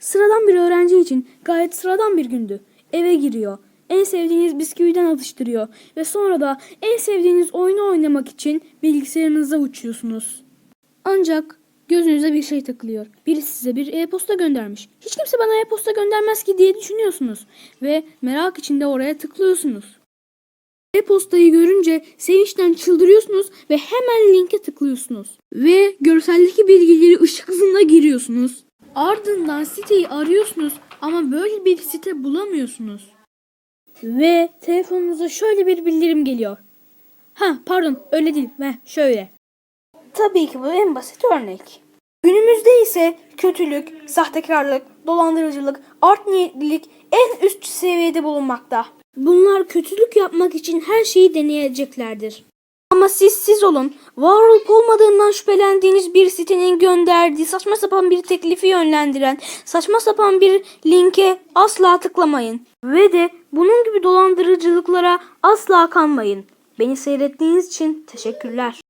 Sıradan bir öğrenci için gayet sıradan bir gündü. Eve giriyor. En sevdiğiniz bisküviden atıştırıyor ve sonra da en sevdiğiniz oyunu oynamak için bilgisayarınıza uçuyorsunuz. Ancak gözünüze bir şey takılıyor. Birisi size bir e-posta göndermiş. Hiç kimse bana e-posta göndermez ki diye düşünüyorsunuz ve merak içinde oraya tıklıyorsunuz. E-postayı görünce sevinçten çıldırıyorsunuz ve hemen linke tıklıyorsunuz. Ve görseldeki bilgileri ışık hızında giriyorsunuz. Ardından siteyi arıyorsunuz ama böyle bir site bulamıyorsunuz. Ve telefonunuza şöyle bir bildirim geliyor. Ha pardon öyle değil. Ve şöyle. Tabii ki bu en basit örnek. Günümüzde ise kötülük, sahtekarlık, dolandırıcılık, art niyetlilik en üst seviyede bulunmakta. Bunlar kötülük yapmak için her şeyi deneyeceklerdir. Ama siz siz olun. Var olup olmadığından şüphelendiğiniz bir sitenin gönderdiği saçma sapan bir teklifi yönlendiren saçma sapan bir linke asla tıklamayın. Ve de bunun gibi dolandırıcılıklara asla kanmayın. Beni seyrettiğiniz için teşekkürler.